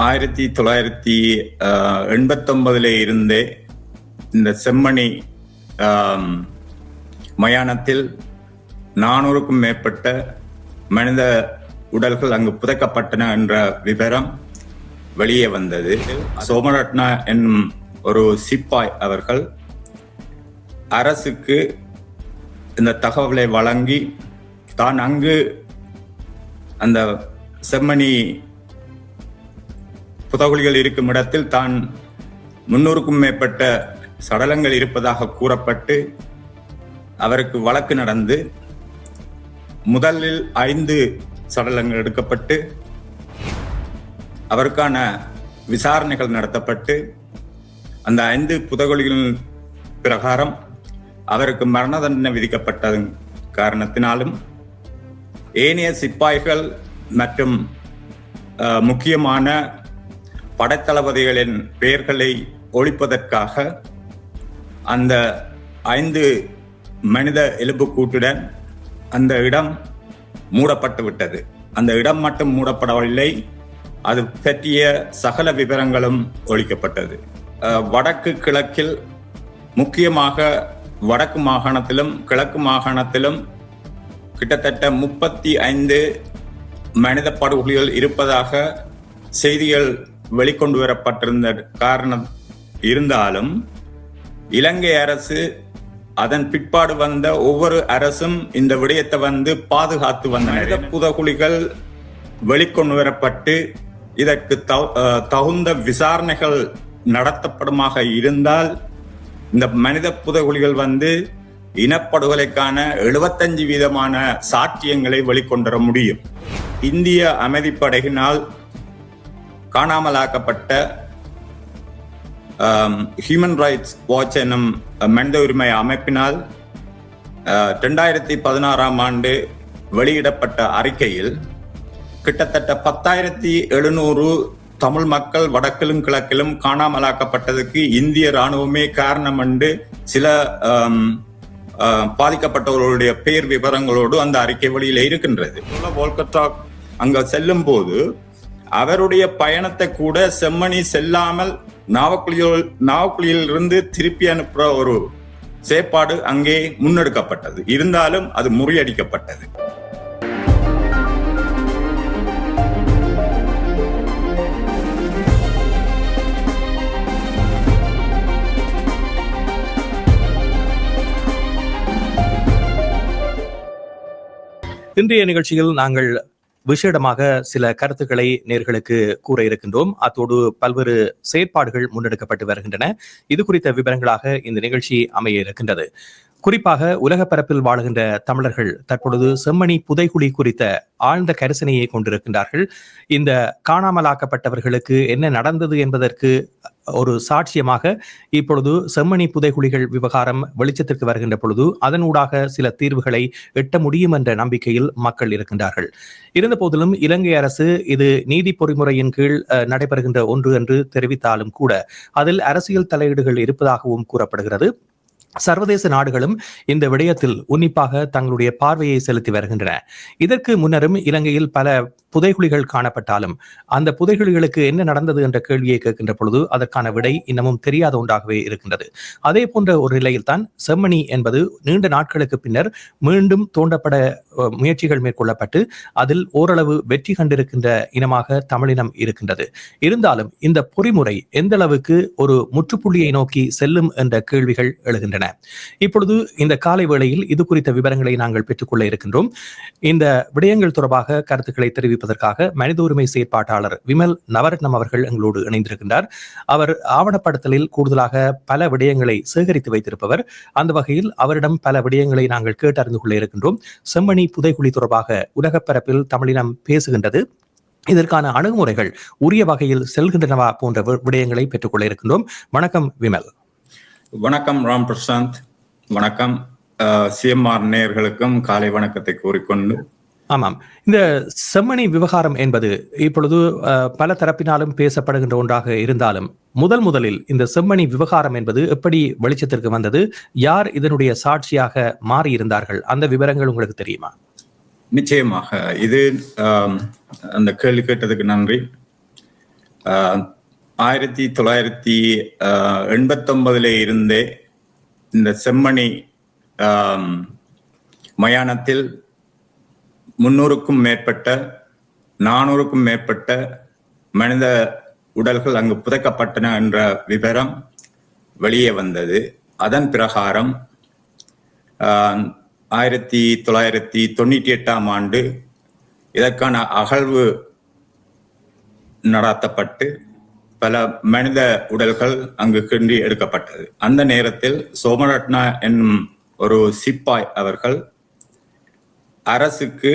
ஆயிரத்தி தொள்ளாயிரத்தி எண்பத்தொன்பதுல இருந்தே இந்த செம்மணி மயானத்தில் நானூறுக்கும் மேற்பட்ட மனித உடல்கள் அங்கு புதைக்கப்பட்டன என்ற விவரம் வெளியே வந்தது. சோமரட்னா என்னும் ஒரு சிப்பாய் அவர்கள் அரசுக்கு இந்த தகவலை வழங்கி தான் அங்கு அந்த செம்மணி புதகுலிகள் இருக்கும் இடத்தில் தான் முன்னூறுக்கும் மேற்பட்ட சடலங்கள் இருப்பதாக கூறப்பட்டு அவருக்கு வழக்கு நடந்து முதலில் ஐந்து சடலங்கள் எடுக்கப்பட்டு அவருக்கான விசாரணைகள் நடத்தப்பட்டு அந்த ஐந்து புதகுலிகளின் பிரகாரம் அவருக்கு மரண தண்டனை விதிக்கப்பட்டதன் காரணத்தினாலும் ஏனைய சிப்பாய்கள் மற்றும் முக்கியமான படைத்தளபதிகளின் பெயர்களை ஒழிப்பதற்காக அந்த ஐந்து மனித எலும்புக்கூட்டுடன் அந்த இடம் மூடப்பட்டு விட்டது. அந்த இடம் மட்டும் மூடப்படவில்லை அது பற்றிய சகல விவரங்களும் ஒழிக்கப்பட்டது. வடக்கு கிழக்கில் முக்கியமாக வடக்கு மாகாணத்திலும் கிழக்கு மாகாணத்திலும் கிட்டத்தட்ட முப்பத்தி ஐந்து மனித படுகொலைகள் இருப்பதாக செய்திகள் வெளிக்கொண்டு வரப்பட்டிருந்த காரணம் இருந்தாலும் இலங்கை அரசு அதன் பிற்பாடு வந்த ஒவ்வொரு அரசும் இந்த விடயத்தை வந்து பாதுகாத்து வந்த புதகுலிகள் வெளிக்கொண்டு வரப்பட்டு இதற்கு தகுந்த விசாரணைகள் நடத்தப்படுமாக இருந்தால் இந்த மனித புதகுலிகள் வந்து இனப்படுகொலைக்கான எழுபத்தஞ்சு வீதமான சாட்சியங்களை வெளிக்கொண்டு வர முடியும். இந்திய அமைதிப்படையினால் காணாமலாக்கப்பட்ட ஹியூமன் ரைட்ஸ் வாட்ச் என்னும் மனித உரிமை அமைப்பினால் ரெண்டாயிரத்தி பதினாறாம் ஆண்டு வெளியிடப்பட்ட அறிக்கையில் கிட்டத்தட்ட பத்தாயிரத்தி எழுநூறு தமிழ் மக்கள் வடக்கிலும் கிழக்கிலும் காணாமலாக்கப்பட்டதுக்கு இந்திய ராணுவமே காரணம் என்று சில பாதிக்கப்பட்டவர்களுடைய பெயர் விவரங்களோடு அந்த அறிக்கை வழியில் இருக்கின்றது. கோல்கத்தா அங்க செல்லும் போது அவருடைய பயணத்தை கூட செம்மணி செல்லாமல் நாவக்குழியில் நாவக்குழியில் இருந்து திருப்பி அனுப்புற ஒரு செயற்பாடு அங்கே முன்னெடுக்கப்பட்டது. இருந்தாலும் அது முறியடிக்கப்பட்டது. இன்றைய நிகழ்ச்சியில் நாங்கள் விசேடமாக சில கருத்துக்களை நேர்களுக்கு கூற இருக்கின்றோம். அத்தோடு பல்வேறு செயற்பாடுகள் முன்னெடுக்கப்பட்டு வருகின்றன. இது குறித்த விவரங்களாக இந்த நிகழ்ச்சி அமைய இருக்கின்றது. குறிப்பாக உலக பரப்பில் வாழுகின்ற தமிழர்கள் தற்பொழுது செம்மணி புதைகுழி குறித்த ஆழ்ந்த கரிசனையை கொண்டிருக்கின்றார்கள். இந்த காணாமலாக்கப்பட்டவர்களுக்கு என்ன நடந்தது என்பதற்கு ஒரு சாட்சியமாக இப்பொழுது செம்மணி புதைகுழிகள் விவகாரம் வெளிச்சத்திற்கு வருகின்ற பொழுது அதனூடாக சில தீர்வுகளை எட்ட முடியும் என்ற நம்பிக்கையில் மக்கள் இருக்கின்றார்கள். இருந்த போதிலும் இலங்கை அரசு இது நீதி பொறிமுறையின் கீழ் அஹ், நடைபெறுகின்ற ஒன்று என்று தெரிவித்தாலும் கூட அதில் அரசியல் தலையீடுகள் இருப்பதாகவும் கூறப்படுகிறது. சர்வதேச நாடுகளும் இந்த விடயத்தில் உன்னிப்பாக தங்களுடைய பார்வையை செலுத்தி வருகின்றன. இதற்கு முன்னரும் இலங்கையில் பல புதைகுழிகள் காணப்பட்டாலும் அந்த புதைகுழிகளுக்கு என்ன நடந்தது என்ற கேள்வியை கேட்கின்ற பொழுது அதற்கான விடை இன்னமும் தெரியாத ஒன்றாகவே இருக்கின்றது. அதே போன்ற ஒரு நிலையில்தான் செம்மணி என்பது நீண்ட நாட்களுக்கு பின்னர் மீண்டும் தோண்டப்பட முயற்சிகள் மேற்கொள்ளப்பட்டு அதில் ஓரளவு வெற்றி கண்டிருக்கின்ற இனமாக தமிழினம் இருக்கின்றது. இருந்தாலும் இந்த பொறிமுறை எந்த அளவுக்கு ஒரு முற்றுப்புள்ளியை நோக்கி செல்லும் என்ற கேள்விகள் எழுகின்றன. இப்பொழுது இந்த காலை வேளையில் இது குறித்த விவரங்களை நாங்கள் பெற்றுக்கொள்ள இருக்கின்றோம். இந்த விடயங்கள் தொடர்பாக கருத்துக்களை தெரிவிப்பதற்காக மனித உரிமை செயற்பாட்டாளர் விமல் நவரத்னம் அவர்கள் எங்களோடு இணைந்திருக்கின்றார். அவர் ஆவணப்படுத்தலில் கூடுதலாக பல விடயங்களை சேகரித்து வைத்திருப்பவர். அந்த வகையில் அவரிடம் பல விடயங்களை நாங்கள் கேட்டறிந்து கொள்ள இருக்கின்றோம். செம்மணி புதைகுழி தொடர்பாக உலகப்பரப்பில் தமிழினம் பேசுகின்றது. இதற்கான அணுகுமுறைகள் உரிய வகையில் செல்கின்றனவா போன்ற விடயங்களை பெற்றுக்கொள்ள இருக்கின்றோம். வணக்கம் விமல். வணக்கம் ராம் பிரசாந்த். வணக்கம். சிஎம்ஆர் நேயர்களுக்கும் காலை வணக்கத்தை கூறிக்கொண்டு. ஆமாம். இந்த செம்மணி விவகாரம் என்பது இப்பொழுது பல தரப்பினாலும் பேசப்படுகின்ற ஒன்றாக இருந்தாலும் முதல் முதலில் இந்த செம்மணி விவகாரம் என்பது எப்படி வெளிச்சத்திற்கு வந்தது? யார் இதனுடைய சாட்சியாக மாறி இருந்தார்கள் அந்த விவரங்கள் உங்களுக்கு தெரியுமா? நிச்சயமாக. இது அந்த கேள்வி கேட்டதுக்கு நன்றி. ஆயிரத்தி தொள்ளாயிரத்தி எண்பத்தொன்பதுல இருந்தே இந்த செம்மணி மயானத்தில் முன்னூறுக்கும் மேற்பட்ட நானூறுக்கும் மேற்பட்ட மனித உடல்கள் அங்கு புதைக்கப்பட்டன என்ற விவரம் வெளியே வந்தது. அதன் பிரகாரம் ஆயிரத்தி தொள்ளாயிரத்தி தொண்ணூற்றி எட்டாம் ஆண்டு இதற்கான அகழ்வு நடத்தப்பட்டு பல மனித உடல்கள் அங்கு கிண்டி எடுக்கப்பட்டது. அந்த நேரத்தில் சோமரட்னா என்னும் ஒரு சிப்பாய் அவர்கள் அரசுக்கு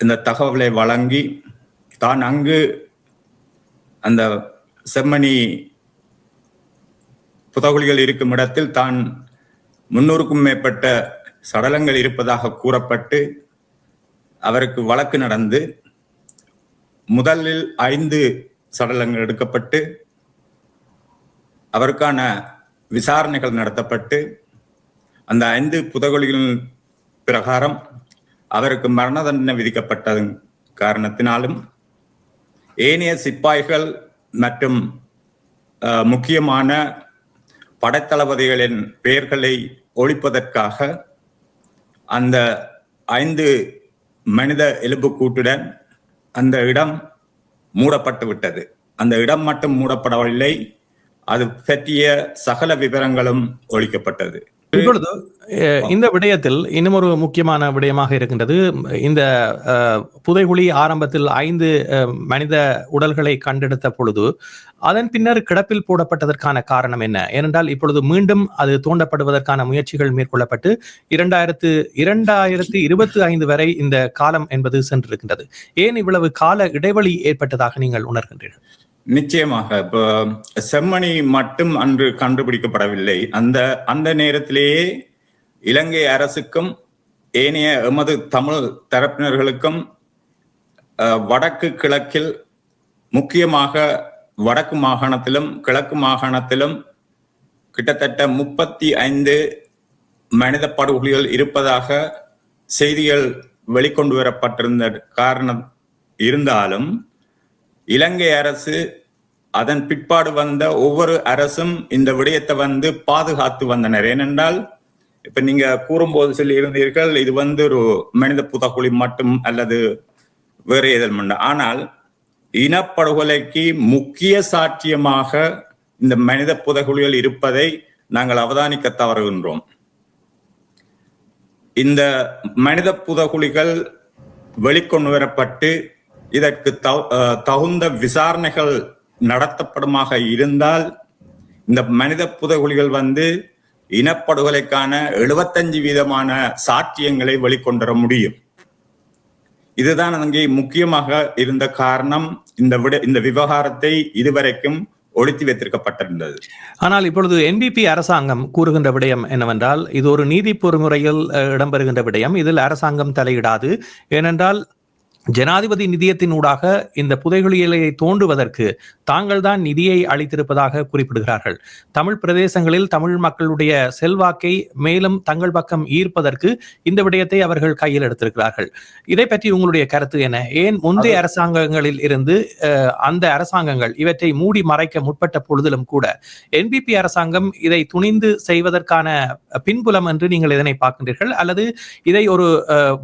இந்த தகவலை வழங்கி தான் அங்கு அந்த செம்மணி புதகுலிகள் இருக்கும் இடத்தில் தான் முன்னூறுக்கும் மேற்பட்ட சடலங்கள் இருப்பதாக கூறப்பட்டு அவருக்கு வழக்கு நடந்து முதலில் ஐந்து சடலங்கள் எடுக்கப்பட்டு அவருக்கான விசாரணைகள் நடத்தப்பட்டு அந்த ஐந்து புதகொலிகளின் பிரகாரம் அவருக்கு மரண தண்டனை விதிக்கப்பட்டதன் காரணத்தினாலும் ஏனைய சிப்பாய்கள் மற்றும் முக்கியமான படைத்தளபதிகளின் பெயர்களை ஒழிப்பதற்காக அந்த ஐந்து மனித எலும்புக்கூட்டுடன் அந்த இடம் மூடப்பட்டு விட்டது. அந்த இடம் மட்டும் மூடப்படவில்லை அது பற்றிய சகல விவரங்களும் ஒழிக்கப்பட்டது. இப்பொழுது இந்த விடயத்தில் இன்னும் ஒரு முக்கியமான விடயமாக இருக்கின்றது. இந்த புதைகுழி ஆரம்பத்தில் ஐந்து மனித உடல்களை கண்டெடுத்த பொழுது அதன் பின்னர் கிடப்பில் போடப்பட்டதற்கான காரணம் என்ன? ஏனென்றால் இப்பொழுது மீண்டும் அது தோண்டப்படுவதற்கான முயற்சிகள் மேற்கொள்ளப்பட்டு இரண்டாயிரத்து இரண்டாயிரத்து இருபத்தி ஐந்து வரை இந்த காலம் என்பது சென்றிருக்கின்றது. ஏன் இவ்வளவு கால இடைவெளி ஏற்பட்டதாக நீங்கள் உணர்கின்றீர்கள்? நிச்சயமாக இப்போ செம்மணி மட்டும் அன்று கண்டுபிடிக்கப்படவில்லை. அந்த அந்த நேரத்திலேயே இலங்கை அரசுக்கும் ஏனைய எமது தமிழ் தரப்பினர்களுக்கும் வடக்கு கிழக்கில் முக்கியமாக வடக்கு மாகாணத்திலும் கிழக்கு மாகாணத்திலும் கிட்டத்தட்ட முப்பத்தி ஐந்து மனித படுகொலிகள் இருப்பதாக செய்திகள் வெளிக்கொண்டு வரப்பட்டிருந்த காரணம் இருந்தாலும் இலங்கை அரசு அதன் பிற்பாடு வந்த ஒவ்வொரு அரசும் இந்த விடயத்தை வந்து பாதுகாத்து வந்தனர். ஏனென்றால் இப்ப நீங்க கூறும்போது சொல்லி இருந்தீர்கள் இது வந்து ஒரு மனித புதகுழி மட்டும் அல்லது வேறு எதில் ஆனால் இனப்படுகொலைக்கு முக்கிய சாட்சியமாக இந்த மனித புதகுழிகள் இருப்பதை நாங்கள் அவதானிக்க தவறுகின்றோம். இந்த மனித புதகுழிகள் வெளிக்கொண்டு வரப்பட்டு இதற்கு தகு- அஹ் தகுந்த விசாரணைகள் நடத்தப்படுமாக இருந்தால் இந்த மனித புதகுலிகள் வந்து இனப்படுகொலைக்கான எழுபத்தஞ்சு வீதமான சாட்சியங்களை வெளிக்கொண்டு வர முடியும். இதுதான் அங்கே முக்கியமாக இருந்த காரணம். இந்த விட இந்த விவகாரத்தை இதுவரைக்கும் ஒழித்து வைத்திருக்கப்பட்டிருந்தது. ஆனால் இப்பொழுது என்பிபி அரசாங்கம் கூறுகின்ற விடயம் என்னவென்றால் இது ஒரு நீதி பொறிமுறையில் இடம்பெறுகின்ற விடயம். இதில் அரசாங்கம் தலையிடாது. ஏனென்றால் ஜனாதிபதி நிதியத்தினூடாக இந்த புதைகுழிகளை தோண்டுவதற்கு தாங்கள் தான் நிதியை அளித்திருப்பதாக குறிப்பிடுகிறார்கள். தமிழ் பிரதேசங்களில் தமிழ் மக்களுடைய செல்வாக்கை மேலும் தங்கள் பக்கம் ஈர்ப்பதற்கு இந்த விடயத்தை அவர்கள் கையில் எடுத்திருக்கிறார்கள். இதை பற்றி உங்களுடைய கருத்து என்ன? ஏன் முந்தைய அரசாங்கங்களில் இருந்து அந்த அரசாங்கங்கள் இவற்றை மூடி மறைக்க முற்பட்ட பொழுதிலும் கூட என்பிபி அரசாங்கம் இதை துணிந்து செய்வதற்கான பின்புலம் என்று நீங்கள் இதனை பார்க்கின்றீர்கள். அல்லது இதை ஒரு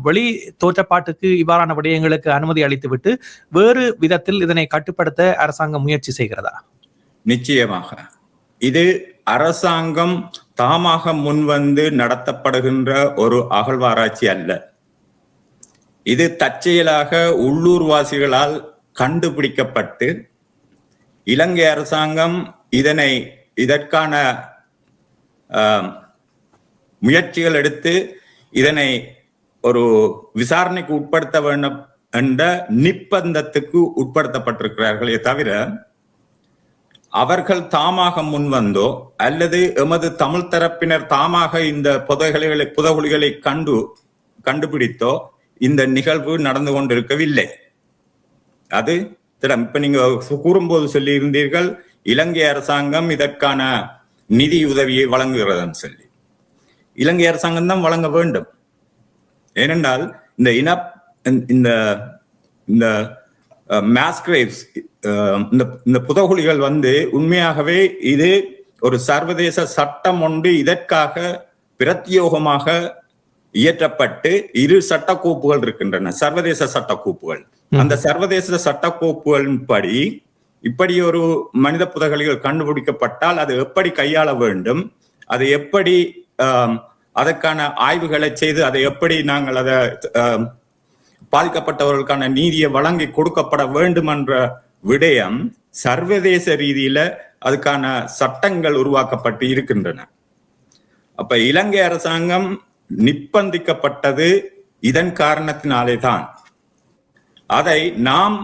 வெளி தோற்றப்பாட்டுக்கு இவ்வாறான விடயங்களுக்கு அனுமதி அளித்துவிட்டு வேறு விதத்தில் இதனை கட்டுப்படுத்த அரசாங்கம் முயற்சி செய்கிறதா? நிச்சயமாக. இது அரசாங்கம் தாமாக முன்வந்து நடத்தப்படுகின்ற ஒரு அகழ்வாராய்ச்சி அல்ல. இது தற்செயலாக உள்ளூர்வாசிகளால் கண்டுபிடிக்கப்பட்டு இலங்கை அரசாங்கம் இதனை இதற்கான முயற்சிகள் எடுத்து இதனை ஒரு விசாரணைக்கு உட்படுத்த வேண்டும் என்ற நிப்பந்தத்துக்கு உட்படுத்தப்பட்டிருக்கிறார்களே தவிர அவர்கள் தாமாக முன்வந்தோ அல்லது எமது தமிழ் தரப்பினர் தாமாக இந்த புதைகளை புதகுலிகளை கண்டு கண்டுபிடித்தோ இந்த நிகழ்வு நடந்து கொண்டிருக்கவில்லை. அது திடம் இப்ப நீங்க கூறும்போது சொல்லி இருந்தீர்கள் இலங்கை அரசாங்கம் இதற்கான நிதி உதவியை வழங்குகிறதுன்னு சொல்லி. இலங்கை அரசாங்கம் தான் வழங்க வேண்டும். ஏனென்றால் இந்த இன இந்த இந்த மேஸ்கிரேவ்ஸ் இந்த இந்த புதகுலிகள் வந்து உண்மையாகவே இது ஒரு சர்வதேச சட்டம் ஒன்று இதற்காக பிரத்யோகமாக இயற்றப்பட்டு இரு சட்டக்கோப்புகள் இருக்கின்றன. சர்வதேச சட்டக்கோப்புகள். அந்த சர்வதேச சட்டக்கோப்புகளின் படி இப்படி ஒரு மனித புதகலிகள் கண்டுபிடிக்கப்பட்டால் அது எப்படி கையாள வேண்டும்? அது எப்படி அதற்கான ஆய்வுகளை செய்து அதை எப்படி நாங்கள் அதை பாதிக்கப்பட்டவர்களுக்கான நீதியை வழங்கி கொடுக்கப்பட வேண்டும் என்ற விடயம் சர்வதேச ரீதியில அதுக்கான சட்டங்கள் உருவாக்கப்பட்டு இருக்கின்றன. அப்ப இலங்கை அரசாங்கம் நிப்பந்திக்கப்பட்டது இதன் காரணத்தினாலே தான் அதை நாம்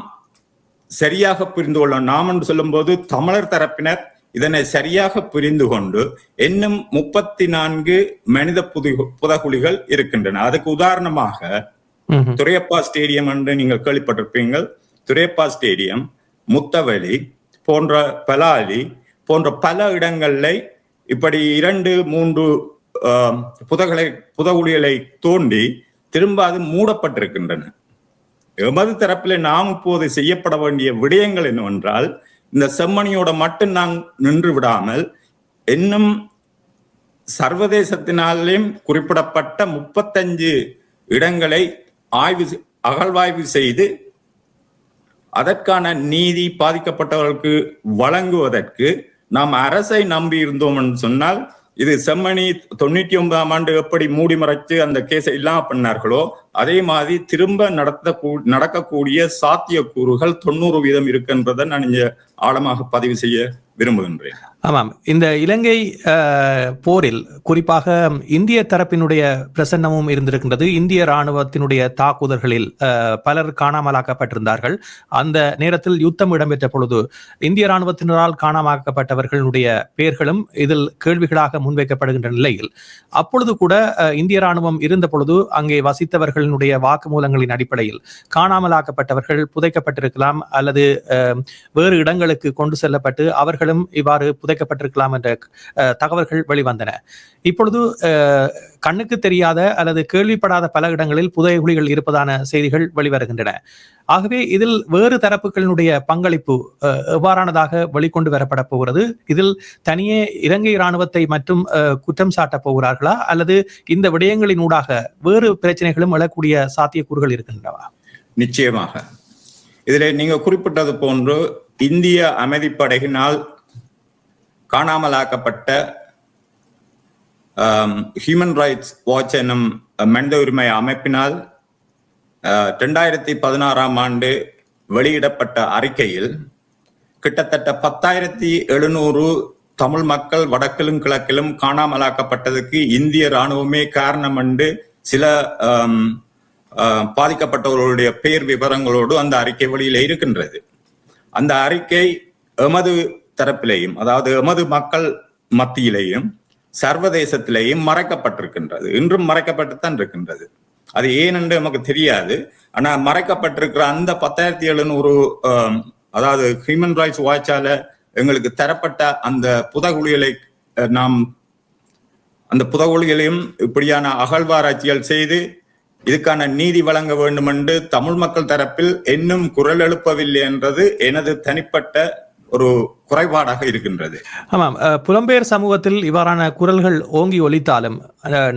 சரியாக புரிந்து கொள்ள நாம் என்று சொல்லும்போது தமிழர் தரப்பினர் இதனை சரியாக புரிந்து கொண்டு இன்னும் முப்பத்தி நான்கு மனித புது புதகுலிகள் இருக்கின்றன. அதுக்கு உதாரணமாக துரையப்பா ஸ்டேடியம் என்று நீங்கள் கேள்விப்பட்டிருப்பீங்கள் துரையப்பா ஸ்டேடியம் முத்தவலி போன்ற பலாலி போன்ற பல இடங்கள்ல இப்படி இரண்டு மூன்று புதகளை புதகுழிகளை தோண்டி திரும்ப அது மூடப்பட்டிருக்கின்றன. எமது தரப்பில் நாம் இப்போது செய்யப்பட வேண்டிய விடயங்கள் என்னவென்றால் இந்த செம்மணியோட மட்டும் நாம் நின்று விடாமல் இன்னும் சர்வதேசத்தினாலேயும் குறிப்பிடப்பட்ட முப்பத்தஞ்சு இடங்களை ஆய்வு அகழ்வாய்வு செய்து அதற்கான நீதி பாதிக்கப்பட்டவர்களுக்கு வழங்குவதற்கு நாம் அரசை நம்பி இருந்தோம் சொன்னால் இது செம்மணி தொண்ணூற்றி ஒன்பதாம் ஆண்டு எப்படி மூடி மறைச்சு அந்த கேஸை இல்லாம பண்ணார்களோ அதே மாதிரி திரும்ப நடத்த நடக்கக்கூடிய சாத்தியக்கூறுகள் தொண்ணூறு வீதம் இருக்குன்றதை நான் இங்க ஆழமாக பதிவு செய்ய விரும்புகின்றேன். ஆமாம். இந்த இலங்கை போரில் குறிப்பாக இந்திய தரப்பினுடைய பிரசன்னமும் இருந்திருக்கின்றது. இந்திய ராணுவத்தினுடைய தாக்குதல்களில் பலர் காணாமலாக்கப்பட்டிருந்தார்கள். அந்த நேரத்தில் யுத்தம் இடம்பெற்ற பொழுது இந்திய ராணுவத்தினரால் காணாமலாக்கப்பட்டவர்களுடைய பெயர்களும் இதில் கேள்விகளாக முன்வைக்கப்படுகின்ற நிலையில் அப்பொழுது கூட இந்திய ராணுவம் இருந்த பொழுது அங்கே வசித்தவர்களினுடைய வாக்குமூலங்களின் அடிப்படையில் காணாமலாக்கப்பட்டவர்கள் புதைக்கப்பட்டிருக்கலாம் அல்லது வேறு இடங்களுக்கு கொண்டு செல்லப்பட்டு அவர்களும் இவ்வாறு புதைக்கப்பட்டிருக்கலாம் என்ற தகவல்கள் வெளிவந்தன. இப்பொழுது கண்ணுக்கு தெரியாத அல்லது கேள்விப்படாத பல இடங்களில் புதைகுழிகள் இருப்பதான செய்திகள் வெளிவருகின்றன. ஆகவே இதில் வேறு தரப்புகளினுடைய பங்களிப்பு எவ்வாறானதாக வெளிக்கொண்டு வரப்பட போகிறது? இதில் தனியே இலங்கை இராணுவத்தை மட்டும் குற்றம் சாட்டப் போகிறார்களா? அல்லது இந்த விடயங்களின் ஊடாக வேறு பிரச்சனைகளும் எழக்கூடிய சாத்தியக்கூறுகள் இருக்கின்றனவா? நிச்சயமாக. இதில் நீங்க குறிப்பிட்டது போன்று இந்திய அமைதிப்படையினால் காணாமலாக்கப்பட்ட ஹியூமன் ரைட்ஸ் வாட்ச் என்னும் மனித உரிமை அமைப்பினால் ரெண்டாயிரத்தி பதினாறாம் ஆண்டு வெளியிடப்பட்ட அறிக்கையில் கிட்டத்தட்ட பத்தாயிரத்தி எழுநூறு தமிழ் மக்கள் வடக்கிலும் கிழக்கிலும் காணாமலாக்கப்பட்டதுக்கு இந்திய ராணுவமே காரணம் என்று சில பாதிக்கப்பட்டவர்களுடைய பெயர் விவரங்களோடு அந்த அறிக்கை வெளியில இருக்கின்றது. அந்த அறிக்கை எமது தரப்பிலேயும் அதாவது எமது மக்கள் மத்தியிலேயும் சர்வதேசத்திலேயும் மறைக்கப்பட்டிருக்கின்றது. இன்றும் மறைக்கப்பட்டுத்தான் இருக்கின்றது. அது ஏனென்று நமக்கு தெரியாது. ஆனா மறைக்கப்பட்டிருக்கிற அந்த பத்தாயிரத்தி எழுநூறு அதாவது ஹியூமன் ரைட்ஸ் வாட்சால எங்களுக்கு தரப்பட்ட அந்த புதகுழிகளை நாம் அந்த புதகுழிகளையும் இப்படியான அகழ்வாராய்ச்சிகள் செய்து இதுக்கான நீதி வழங்க வேண்டும் என்று தமிழ் மக்கள் தரப்பில் இன்னும் குரல் எழுப்பவில்லை என்றது எனது தனிப்பட்ட ஒரு குறைபாடாக இருக்கின்றது. ஆமாம். புலம்பெயர் சமூகத்தில் இவ்வாறான குரல்கள் ஓங்கி ஒலித்தாலும்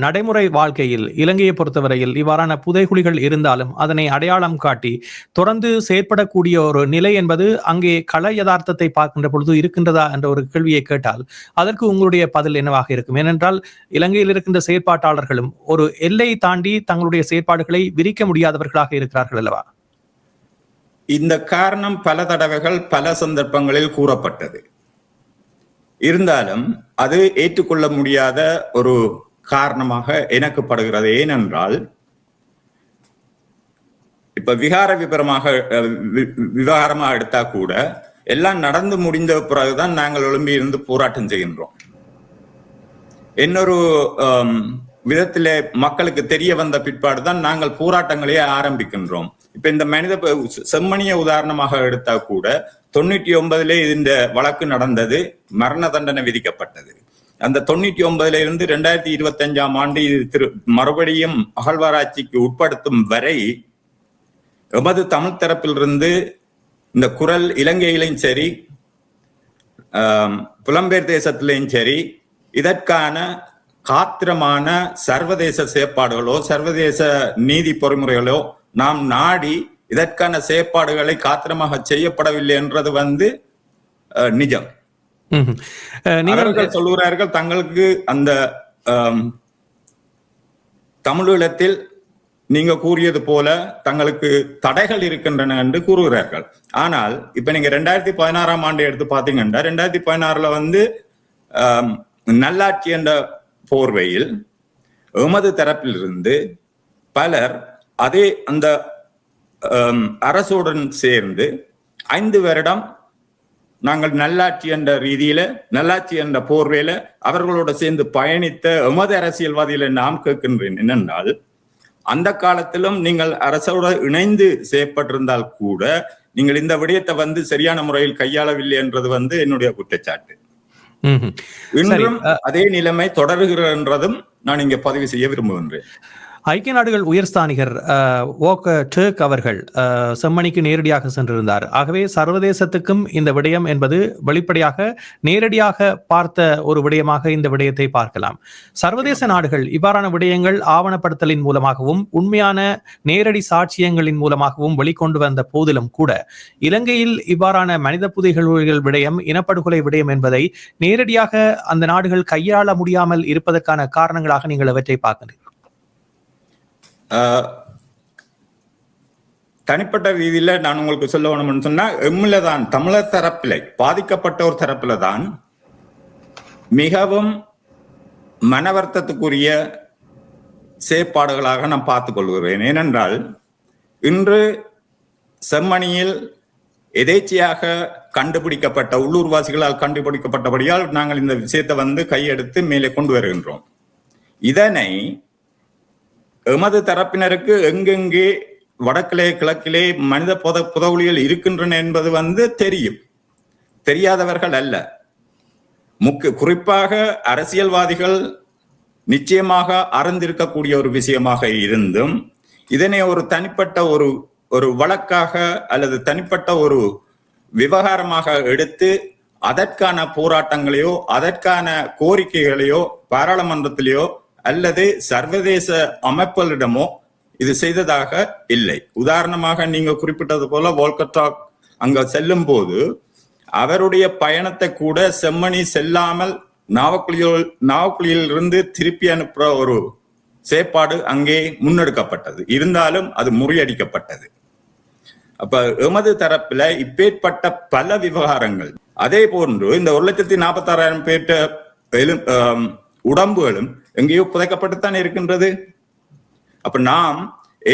நடைமுறை வாழ்க்கையில் இலங்கையை பொறுத்தவரையில் இவ்வாறான புதைகுழிகள் இருந்தாலும் அதனை அடையாளம் காட்டி தொடர்ந்து செயற்படக்கூடிய ஒரு நிலை என்பது அங்கே கள யதார்த்தத்தை பார்க்கின்ற பொழுது இருக்கின்றதா என்ற ஒரு கேள்வியை கேட்டால் அதற்கு உங்களுடைய பதில் என்னவாக இருக்கும்? ஏனென்றால் இலங்கையில் இருக்கின்ற செயற்பாட்டாளர்களும் ஒரு எல்லை தாண்டி தங்களுடைய செயற்பாடுகளை விரிக்க முடியாதவர்களாக இருக்கிறார்கள் அல்லவா? இந்த காரணம் பல தடவைகள் பல சந்தர்ப்பங்களில் கூறப்பட்டது. இருந்தாலும் அது ஏற்றுக்கொள்ள முடியாத ஒரு காரணமாக எனக்கு படுகிறது ஏனென்றால் இப்ப விகார விபரமாக விவகாரமாக விவகாரமா எடுத்தா கூட எல்லாம் நடந்து முடிந்த பிறகுதான் நாங்கள் எழும்பி இருந்து போராட்டம் செய்கின்றோம். இன்னொரு விதத்திலே மக்களுக்கு தெரிய வந்த பிற்பாடுதான் நாங்கள் போராட்டங்களையே ஆரம்பிக்கின்றோம். இப்ப இந்த மனித செம்மணிய உதாரணமாக எடுத்தா கூட தொண்ணூற்றி ஒன்பதுல இந்த வழக்கு நடந்தது மரண தண்டனை விதிக்கப்பட்டது. அந்த தொண்ணூற்றி ஒன்பதுல இருந்து ரெண்டாயிரத்தி இருபத்தி அஞ்சாம் ஆண்டு இது திரு மறுபடியும் அகழ்வாராய்ச்சிக்கு உட்படுத்தும் வரை எமது தமிழ் தரப்பிலிருந்து இந்த குரல் இலங்கையிலும் சரி புலம்பெயர் தேசத்திலையும் சரி இதற்கான காத்திரமான சர்வதேச செயற்பாடுகளோ சர்வதேச நீதி பொறிமுறைகளோ நாம் நாடி இதற்கான செயற்பாடுகளை காத்திரமாக செய்யப்படவில்லை என்றது வந்து நிஜம். அவர்கள் சொல்லுகிறார்கள் தங்களுக்கு அந்த தமிழீழத்தில் நீங்க கூறியது போல தங்களுக்கு தடைகள் இருக்கின்றன என்று கூறுகிறார்கள். ஆனால் இப்ப நீங்க ரெண்டாயிரத்தி பதினாறாம் ஆண்டு எடுத்து பாத்தீங்கன்னா ரெண்டாயிரத்தி பதினாறுல வந்து நல்லாட்சி என்ற போர்வையில் எமது தரப்பிலிருந்து பலர் அதே அந்த அரசுடன் சேர்ந்து ஐந்து வருடம் நாங்கள் நல்லாட்சி என்ற ரீதியில நல்லாட்சி என்ற போர்வையில அவர்களோட சேர்ந்து பயணித்த எமது அரசியல்வாதிகளை நாம் கேட்கின்றேன் என்னென்றால் அந்த காலத்திலும் நீங்கள் அரசோட இணைந்து செய்யப்பட்டிருந்தால் கூட நீங்கள் இந்த விடயத்தை வந்து சரியான முறையில் கையாளவில்லை என்றது வந்து என்னுடைய குற்றச்சாட்டு. இன்றும் அதே நிலைமை தொடருகிறது என்றதும் நான் இங்க பதிவு செய்ய விரும்புகின்றேன் ஐக்கிய நாடுகள் உயர்ஸ்தானிகர் ஓக்க டேக் அவர்கள் செம்மணிக்கு நேரடியாக சென்றிருந்தார். ஆகவே சர்வதேசத்துக்கும் இந்த விடயம் என்பது வெளிப்படையாக நேரடியாக பார்த்த ஒரு விடயமாக இந்த விடயத்தை பார்க்கலாம். சர்வதேச நாடுகள் இவ்வாறான விடயங்கள் ஆவணப்படுத்தலின் மூலமாகவும் உண்மையான நேரடி சாட்சியங்களின் மூலமாகவும் வெளிக்கொண்டு வந்த போதிலும் கூட இலங்கையில் இவ்வாறான மனித புதைகள் விடயம் இனப்படுகொலை விடயம் என்பதை நேரடியாக அந்த நாடுகள் கையாள முடியாமல் இருப்பதற்கான காரணங்களாக நீங்கள் அவற்றை பார்க்கிறீர்கள் தனிப்பட்ட ரீதியில் நான் உங்களுக்கு சொல்ல வேணும்னு சொன்னால் எம்மில தான் தமிழர் தரப்பில்லை பாதிக்கப்பட்ட ஒரு தரப்பில தான் மிகவும் மனவர்த்தத்துக்குரிய செயற்பாடுகளாக நான் பார்த்துக்கொள்கிறேன் ஏனென்றால் இன்று செம்மணியில் எதேச்சியாக கண்டுபிடிக்கப்பட்ட உள்ளூர்வாசிகளால் கண்டுபிடிக்கப்பட்டபடியால் நாங்கள் இந்த விஷயத்தை வந்து கையெடுத்து மேலே கொண்டு வருகின்றோம். இதனை எமது தரப்பினருக்கு எங்கெங்கே வடக்கிலே கிழக்கிலே மனித புத புதவுளிகள் இருக்கின்றன என்பது வந்து தெரியும். தெரியாதவர்கள் அல்ல. முக்கிய குறிப்பாக அரசியல்வாதிகள் நிச்சயமாக அறிந்திருக்கக்கூடிய ஒரு விஷயமாக இருந்தும் இதனை ஒரு தனிப்பட்ட ஒரு ஒரு வழக்காக அல்லது தனிப்பட்ட ஒரு விவகாரமாக எடுத்து அதற்கான போராட்டங்களையோ அதற்கான கோரிக்கைகளையோ பாராளுமன்றத்திலேயோ அல்லது சர்வதேச அமைப்புகளிடமோ இது செய்ததாக இல்லை. உதாரணமாக நீங்க குறிப்பிட்டது போல வோல்கட்டாக் அங்க செல்லும் போது அவருடைய பயணத்தை கூட செம்மணி செல்லாமல் நாவக்குழியில் நாவக்குழியில் இருந்து திருப்பி அனுப்புற ஒரு செயற்பாடு அங்கே முன்னெடுக்கப்பட்டது. இருந்தாலும் அது முறியடிக்கப்பட்டது. அப்ப எமது தரப்புல இப்பேற்பட்ட பல விவகாரங்கள். அதே போன்று இந்த ஒரு லட்சத்தி நாற்பத்தி ஆறாயிரம் பேர்ட்ட உடம்புகளும் எங்கேயோ புதைக்கப்பட்டுத்தான் இருக்கின்றது. அப்ப நாம்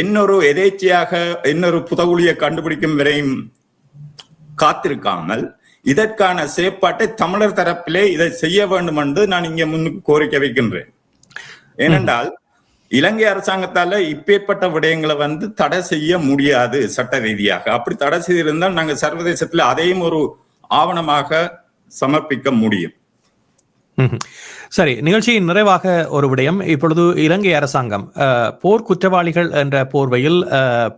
இன்னொரு எதேச்சையாக இன்னொரு புதகுழியை கண்டுபிடிக்கும் வரையும் காத்திருக்காமல் இதற்கான செயற்பாட்டை தமிழர் தரப்பிலே இதை செய்ய வேண்டும் என்று நான் இங்கே முன்னுக்கு கோரிக்கை வைக்கின்றேன். ஏனென்றால் இலங்கை அரசாங்கத்தால இப்பேற்பட்ட விடயங்களை வந்து தடை செய்ய முடியாது சட்ட ரீதியாக. அப்படி தடை செய்திருந்தால் நாங்க சர்வதேசத்துல அதையும் ஒரு ஆவணமாக சமர்ப்பிக்க முடியும். சரி நிகழ்ச்சியின் நிறைவாக ஒரு விடயம். இப்பொழுது இலங்கை அரசாங்கம் போர் குற்றவாளிகள் என்ற போர்வையில்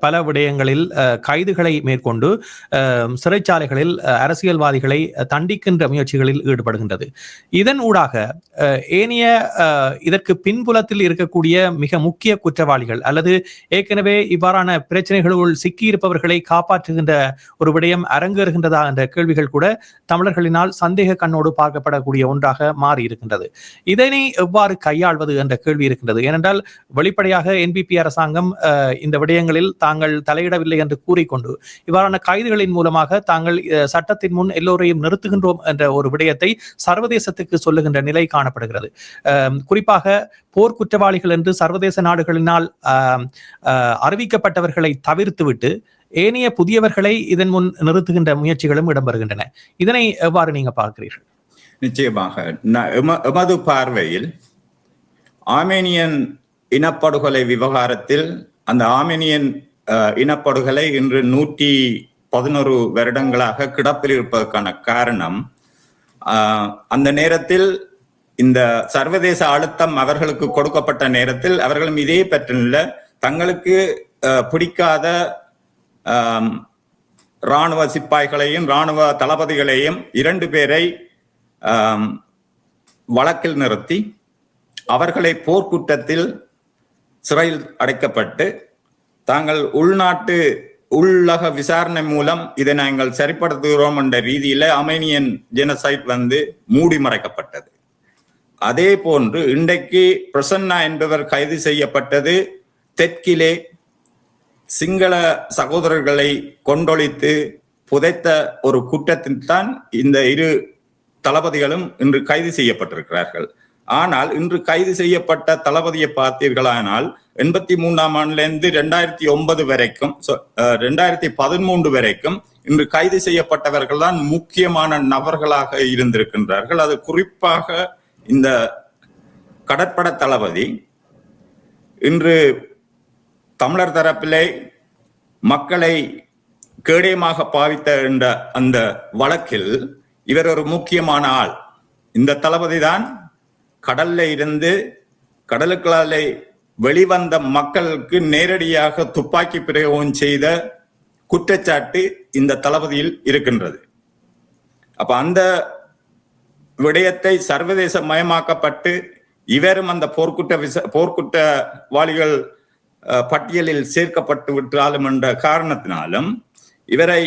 பல விடயங்களில் கைதுகளை மேற்கொண்டு சிறைச்சாலைகளில் அரசியல்வாதிகளை தண்டிக்கின்ற முயற்சிகளில் ஈடுபடுகின்றது. இதன் ஊடாக ஏனைய இதற்கு பின்புலத்தில் இருக்கக்கூடிய மிக முக்கிய குற்றவாளிகள் அல்லது ஏற்கனவே இவ்வாறான பிரச்சனைகளுள் சிக்கியிருப்பவர்களை காப்பாற்றுகின்ற ஒரு விடயம் அரங்கேறுகின்றதா என்ற கேள்விகள் கூட தமிழர்களினால் சந்தேக கண்ணோடு பார்க்கப்படக்கூடிய ஒன்றாக மாறி இருக்கின்றது இதனை எவ்வாறு கையாள்வது என்ற கேள்வி இருக்கின்றது. ஏனென்றால் வெளிப்படையாக என்பிபி அரசாங்கம் இந்த விடயங்களில் தாங்கள் தலையிடவில்லை என்று கூறிக்கொண்டு இவ்வாறான கைதுகளின் மூலமாக தாங்கள் சட்டத்தின் முன் எல்லோரையும் நிறுத்துகின்றோம் என்ற ஒரு விடயத்தை சர்வதேசத்துக்கு சொல்லுகின்ற நிலை காணப்படுகிறது. அஹ், குறிப்பாக போர் குற்றவாளிகள் என்று சர்வதேச நாடுகளினால் அஹ், அஹ், அறிவிக்கப்பட்டவர்களை தவிர்த்துவிட்டு ஏனைய புதியவர்களை இதன் முன் நிறுத்துகின்ற முயற்சிகளும் இடம்பெறுகின்றன. இதனை எவ்வாறு நீங்க பார்க்கிறீர்கள்? நிச்சயமாக. எம- எமது பார்வையில் ஆமேனியன் இனப்படுகொலை விவகாரத்தில் அந்த ஆமேனியன் இனப்படுகொலை இன்று நூற்றி பதினோரு வருடங்களாக கிடப்பில் இருப்பதற்கான காரணம் அந்த நேரத்தில் இந்த சர்வதேச அழுத்தம் அவர்களுக்கு கொடுக்கப்பட்ட நேரத்தில் அவர்களும் இதே பற்றில தங்களுக்கு பிடிக்காத ராணுவ சிப்பாய்களையும் ராணுவ தளபதிகளையும் இரண்டு பேரை வழக்கில் நிறுத்தி அவர்களை போர்க்குற்றத்தில் சிறையில் அடைக்கப்பட்டு தாங்கள் உள்நாட்டு உள்ளக விசாரணை மூலம் இதை நாங்கள் சரிப்படுத்துகிறோம் என்ற ரீதியில அமேனியன் ஜெனசைட் வந்து மூடி மறைக்கப்பட்டது. அதே போன்று இன்றைக்கு பிரசன்னா என்பவர் கைது செய்யப்பட்டது. தெற்கிலே சிங்கள சகோதரர்களை கொண்டொழித்து புதைத்த ஒரு குற்றத்தில் தான் இந்த இரு தளபதிகளும் இன்று கைது செய்யப்பட்டிருக்கிறார்கள். ஆனால் இன்று கைது செய்யப்பட்ட தளபதியை பார்த்தீர்களானால் எண்பத்தி மூணாம் ஆண்டிலிருந்து ரெண்டாயிரத்தி ஒன்பது வரைக்கும் ரெண்டாயிரத்தி பதிமூன்று வரைக்கும் இன்று கைது செய்யப்பட்டவர்கள் தான் முக்கியமான நபர்களாக இருந்திருக்கின்றார்கள். அது குறிப்பாக இந்த கடற்பட தளபதி இன்று தமிழர் தரப்பிலே மக்களை கேடயமாக பாவித்த என்ற அந்த வழக்கில் இவர் ஒரு முக்கியமான ஆள். இந்த தளபதி தான் கடல்ல இருந்து கடலுக்குள்ளாலே வெளிவந்த மக்களுக்கு நேரடியாக துப்பாக்கி பிரயோகம் செய்த குற்றச்சாட்டு இந்த தளபதியில் இருக்கின்றது. அப்ப அந்த விடயத்தை சர்வதேச மயமாக்கப்பட்டு இவரும் அந்த போர்க்குற்ற விச போர்க்குற்றவாளிகள் வாளிகள் பட்டியலில் சேர்க்கப்பட்டு விட்டாலும் என்ற காரணத்தினாலும் இவரை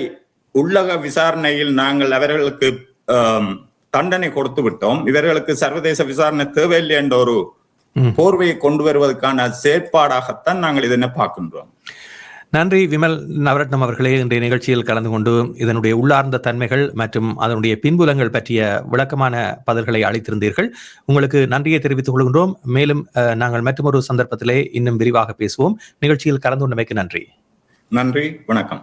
உள்ளக விசாரணையில் நாங்கள் அவர்களுக்கு தண்டனை கொடுத்து விட்டோம். இவர்களுக்கு சர்வதேச விசாரணை தேவையில்லை என்ற ஒரு. போர்வையை கொண்டு வருவதற்கான செயற்பாடாகத்தான் நாங்கள் இதனை பார்க்கின்றோம். நன்றி விமல் நவரத்னம் அவர்களே. இன்றைய நிகழ்ச்சியில் கலந்து கொண்டு இதனுடைய உள்ளார்ந்த தன்மைகள் மற்றும் அதனுடைய பின்புலங்கள் பற்றிய விளக்கமான பதில்களை அளித்திருந்தீர்கள். உங்களுக்கு நன்றியை தெரிவித்துக் கொள்கின்றோம். மேலும் நாங்கள் மற்றொரு சந்தர்ப்பத்திலே இன்னும் விரிவாக பேசுவோம். நிகழ்ச்சியில் கலந்து கொண்டமைக்கு நன்றி. நன்றி வணக்கம்.